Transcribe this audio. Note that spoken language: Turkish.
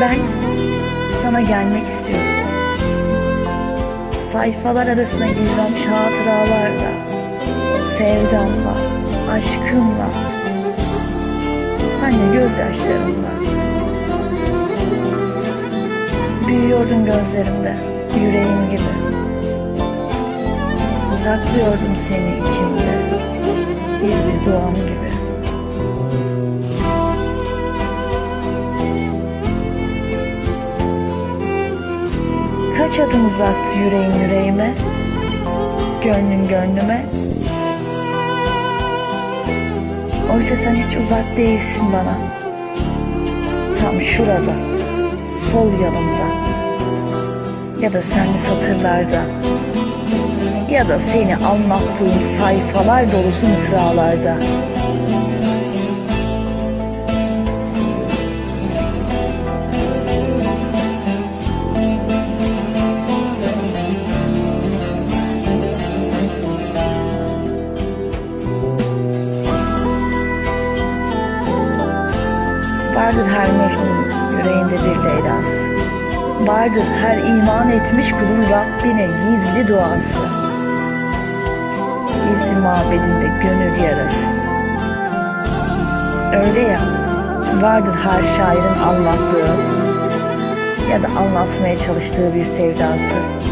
Ben sana gelmek istiyorum. Sayfalar arasına gizlenmiş hatıralarla, sevdamla, aşkımla, senle gözyaşlarımla. Büyüyordun gözlerimde, yüreğim gibi. Saklıyordum seni içimde, gizli duam gibi. Kaç adım uzaktı yüreğin yüreğime, gönlün gönlüme. Oysa sen hiç uzak değilsin bana. Tam şurada, sol yanımda. Ya da senli satırlarda. Ya da seni anlattığım sayfalar dolusu mısralarda. Vardır her mecnun yüreğinde bir Leyla'sı. Vardır her iman etmiş kulun Rabbine gizli duası. Gizli mabedinde gönül yarası. Öyle ya, vardır her şairin anlattığı ya da anlatmaya çalıştığı bir sevdası.